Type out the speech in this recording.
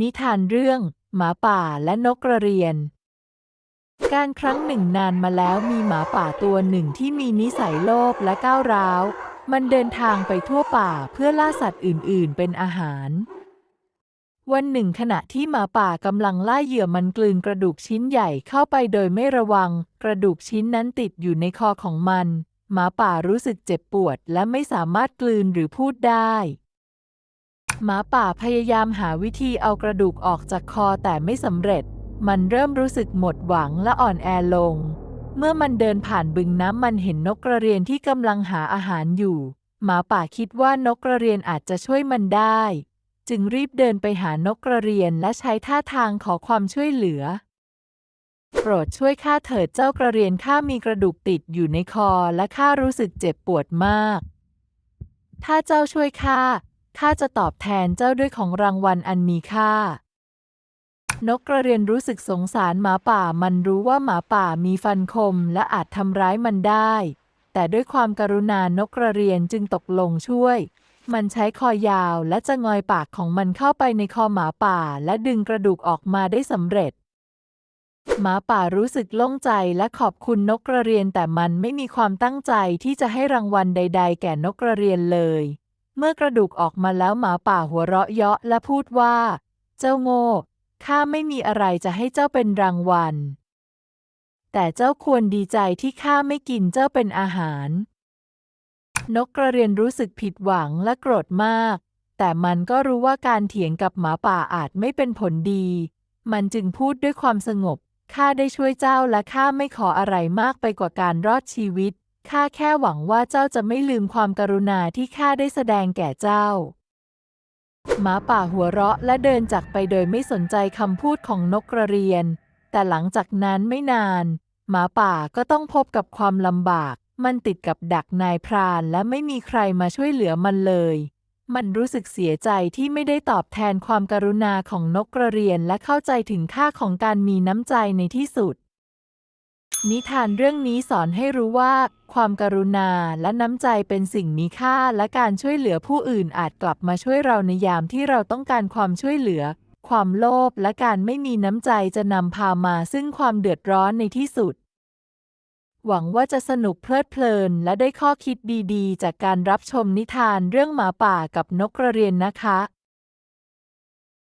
นิทานเรื่อง หมาป่าและนกกระเรียน การครั้งหนึ่งนานมาแล้วมีหมาป่าตัวหนึ่งที่มีนิสัยโลภและก้าวร้าว มันเดินทางไปทั่วป่าเพื่อล่าสัตว์อื่น ๆ เป็นอาหาร วันหนึ่งขณะที่หมาป่ากำลังล่าเหยื่อมันกลืนกระดูกชิ้นใหญ่เข้าไปโดยไม่ระวัง กระดูกชิ้นนั้นติดอยู่ในคอของมัน หมาป่ารู้สึกเจ็บปวดและไม่สามารถกลืนหรือพูดได้ หมาป่าพยายามหาวิธีเอากระดูกออกจากคอแต่ไม่สำเร็จ มันเริ่มรู้สึกหมดหวังและอ่อนแอลง เมื่อมันเดินผ่านบึงน้ำมันเห็นนกกระเรียนที่กำลังหาอาหารอยู่ หมาป่าคิดว่านกกระเรียนอาจจะช่วยมันได้ จึงรีบเดินไปหานกกระเรียนและใช้ท่าทางขอความช่วยเหลือ โปรดช่วยข้าเถิดเจ้ากระเรียนข้ามีกระดูกติดอยู่ในคอและข้ารู้สึกเจ็บปวดมาก ถ้าเจ้าช่วยข้า ข้าจะตอบแทนเจ้าด้วยของรางวัลอันมีค่า นกกระเรียนรู้สึกสงสารหมาป่ามันรู้ว่าหมาป่ามีฟันคมและอาจทำร้ายมันได้ แต่ด้วยความกรุณานกกระเรียนจึงตกลงช่วย มันใช้คอยาวและจะงอยปากของมันเข้าไปในคอหมาป่า และดึงกระดูกออกมาได้สำเร็จหมาป่ารู้สึกโล่งใจและขอบคุณนกกระเรียนแต่มันไม่มีความตั้งใจที่จะให้รางวัลใด ๆ แก่นกกระเรียนเลย เมื่อกระดูกออกมาแล้วหมาป่าหัวเราะเยาะและพูดว่า เจ้าโง่ ข้าไม่มีอะไรจะให้เจ้าเป็นรางวัล แต่เจ้าควรดีใจที่ข้าไม่กินเจ้าเป็นอาหาร นกกระเรียนรู้สึกผิดหวังและโกรธมาก แต่มันก็รู้ว่าการเถียงกับหมาป่าอาจไม่เป็นผลดี มันจึงพูดด้วยความสงบ ข้าได้ช่วยเจ้าและข้าไม่ขออะไรมากไปกว่าการรอดชีวิต ข้าแค่หวังว่าเจ้าจะไม่ลืมความกรุณาที่ข้าได้แสดงแก่เจ้า หมาป่าหัวเราะและเดินจากไปโดยไม่สนใจคำพูดของนกกระเรียน แต่หลังจากนั้นไม่นาน หมาป่าก็ต้องพบกับความลำบาก มันติดกับดักนายพรานและไม่มีใครมาช่วยเหลือมันเลย มันรู้สึกเสียใจที่ไม่ได้ตอบแทนความกรุณาของนกกระเรียนและเข้าใจถึงค่าของการมีน้ำใจในที่สุด นิทานเรื่องนี้สอนให้รู้ว่า ความกรุณาและน้ำใจเป็นสิ่งมีค่า และการช่วยเหลือผู้อื่นอาจกลับมาช่วยเราในยามที่เราต้องการความช่วยเหลือ ความโลภและการไม่มีน้ำใจจะนำพามาซึ่งความเดือดร้อนในที่สุด หวังว่าจะสนุกเพลิดเพลิน และได้ข้อคิดดีๆ จากการรับชมนิทานเรื่องหมาป่ากับนกกระเรียนนะคะ